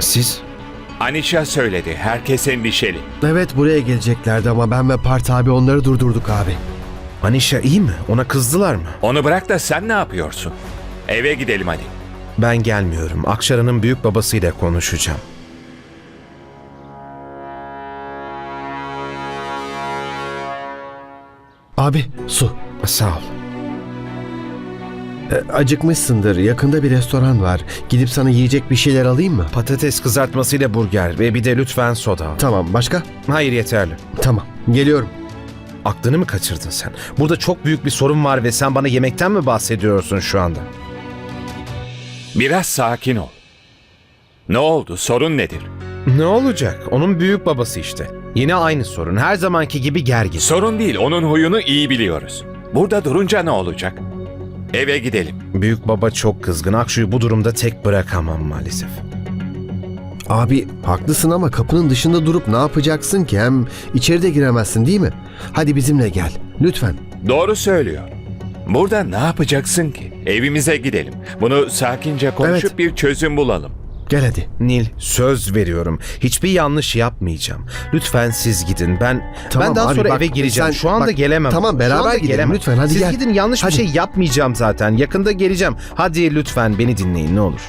Siz? Anişa söyledi. Herkes endişeli. Evet buraya geleceklerdi ama ben ve Part abi onları durdurduk abi. Anişa iyi mi? Ona kızdılar mı? Onu bırak da sen ne yapıyorsun? Eve gidelim hadi. Ben gelmiyorum. Akşara'nın büyük babasıyla konuşacağım. Abi su. Sağ ol. E, acıkmışsındır. Yakında bir restoran var. Gidip sana yiyecek bir şeyler alayım mı? Patates kızartmasıyla burger ve bir de lütfen soda. Tamam başka? Hayır yeterli. Tamam geliyorum. Aklını mı kaçırdın sen? Burada çok büyük bir sorun var ve sen bana yemekten mi bahsediyorsun şu anda? Biraz sakin ol. Ne oldu? Sorun nedir? Ne olacak? Onun büyük babası işte. Yine aynı sorun. Her zamanki gibi gergin. Sorun değil. Onun huyunu iyi biliyoruz. Burada durunca ne olacak? Eve gidelim. Büyük baba çok kızgın. Akşu'yu bu durumda tek bırakamam maalesef. Abi haklısın ama kapının dışında durup ne yapacaksın ki? Hem içeri de giremezsin değil mi? Hadi bizimle gel. Lütfen. Doğru söylüyor. Burada ne yapacaksın ki? Evimize gidelim. Bunu sakince konuşup Evet. bir çözüm bulalım. Gel hadi. Nil söz veriyorum. Hiçbir yanlış yapmayacağım. Lütfen siz gidin. Ben Tamam ben daha abi, sonra bak, eve gireceğim. sen- Şu anda bak, gelemem. tamam, Şu beraber anda gidelim. gelemem. Lütfen, hadi siz gel. gidin yanlış Hadi. bir şey yapmayacağım zaten. Yakında geleceğim. Hadi lütfen beni dinleyin ne olur.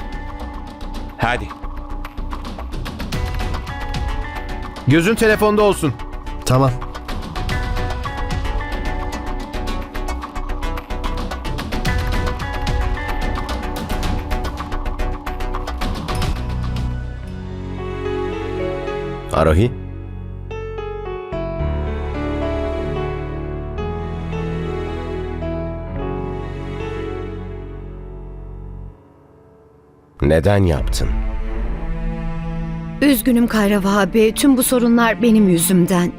Hadi. Gözün telefonda olsun. Tamam. Arohi? Neden yaptın? Üzgünüm Kayrav abi. Tüm bu sorunlar benim yüzümden.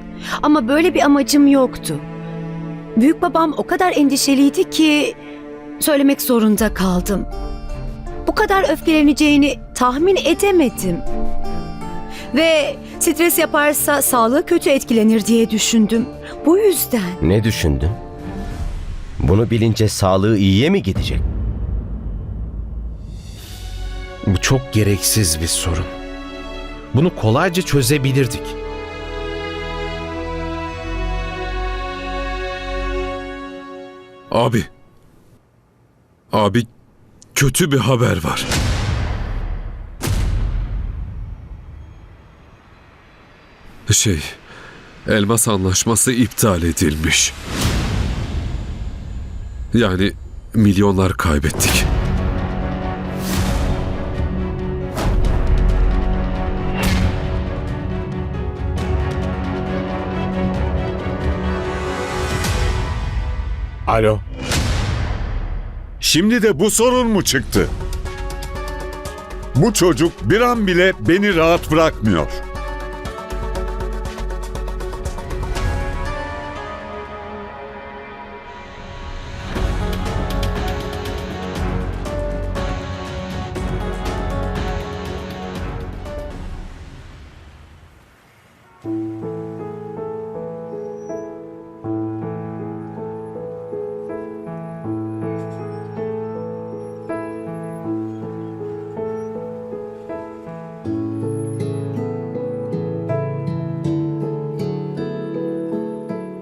Ama böyle bir amacım yoktu. Büyük babam o kadar endişeliydi ki söylemek zorunda kaldım. Bu kadar öfkeleneceğini tahmin edemedim. Ve stres yaparsa sağlığı kötü etkilenir diye düşündüm. Bu yüzden. Ne düşündün? Bunu bilince sağlığı iyiye mi gidecek? Bu çok gereksiz bir sorun. Bunu kolayca çözebilirdik. Abi. Abi kötü bir haber var. Şey, elmas anlaşması iptal edilmiş. Yani milyonlar kaybettik. Alo. Şimdi de bu sorun mu çıktı? Bu çocuk bir an bile beni rahat bırakmıyor.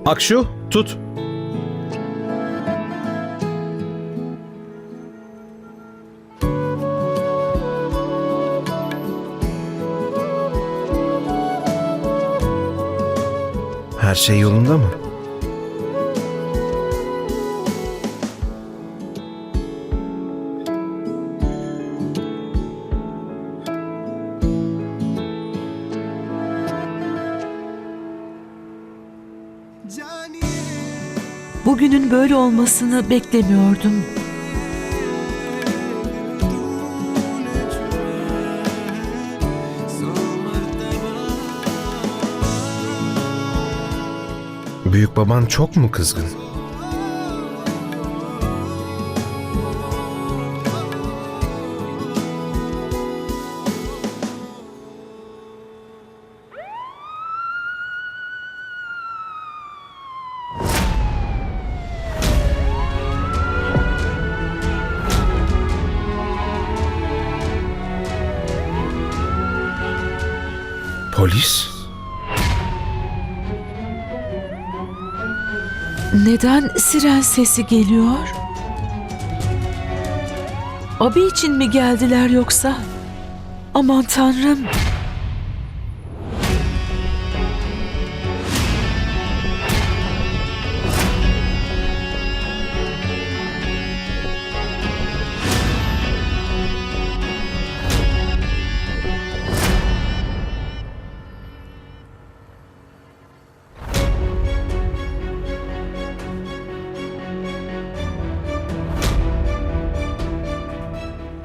Akşu tut. Her şey yolunda mı? Bugünün böyle olmasını beklemiyordum. Büyük baban çok mu kızgın? Polis? Neden siren sesi geliyor? Abi için mi geldiler yoksa? Aman tanrım.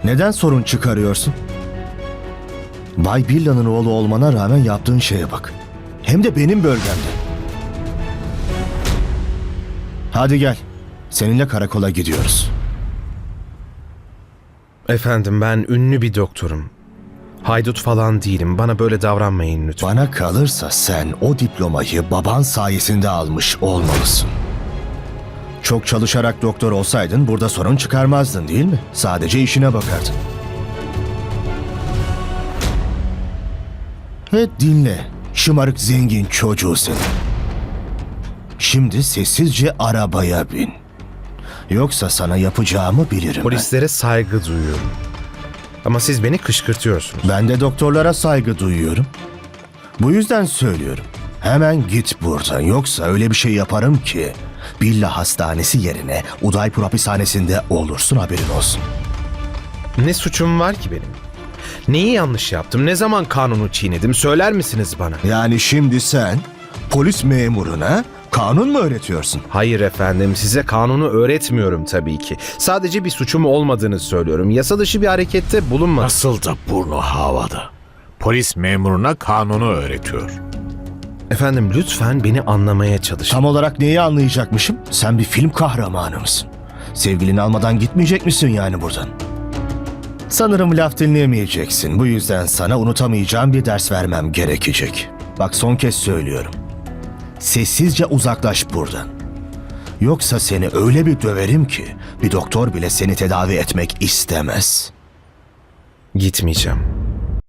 Neden sorun çıkarıyorsun? Bay Billa'nın oğlu olmana rağmen yaptığın şeye bak. Hem de benim bölgemde. Hadi gel. Seninle karakola gidiyoruz. Efendim ben ünlü bir doktorum. Haydut falan değilim. Bana böyle davranmayın lütfen. Bana kalırsa sen o diplomayı baban sayesinde almış olmalısın. Çok çalışarak doktor olsaydın burada sorun çıkarmazdın değil mi? Sadece işine bakardın. Ve dinle, şımarık zengin çocuğu seni. Şimdi sessizce arabaya bin. Yoksa sana yapacağımı bilirim. Polislere saygı duyuyorum. Ama siz beni kışkırtıyorsunuz. Ben de doktorlara saygı duyuyorum. Bu yüzden söylüyorum. Hemen git buradan yoksa öyle bir şey yaparım ki Billa hastanesi yerine Udaipur hapishanesinde olursun haberin olsun. Ne suçum var ki benim? Neyi yanlış yaptım? Ne zaman kanunu çiğnedim? Söyler misiniz bana? Yani şimdi sen polis memuruna kanun mu öğretiyorsun? Hayır efendim, size kanunu öğretmiyorum tabii ki. Sadece bir suçum olmadığını söylüyorum. Yasa dışı bir harekette bulunmadım. Nasıl da burnu havada. Polis memuruna kanunu öğretiyor. Efendim lütfen beni anlamaya çalışın. Tam olarak neyi anlayacakmışım? Sen bir film kahramanı mısın? Sevgilini almadan gitmeyecek misin yani buradan? Sanırım laf dinlemeyeceksin. Bu yüzden sana unutamayacağım bir ders vermem gerekecek. Bak son kez söylüyorum. Sessizce uzaklaş buradan. Yoksa seni öyle bir döverim ki bir doktor bile seni tedavi etmek istemez. Gitmeyeceğim.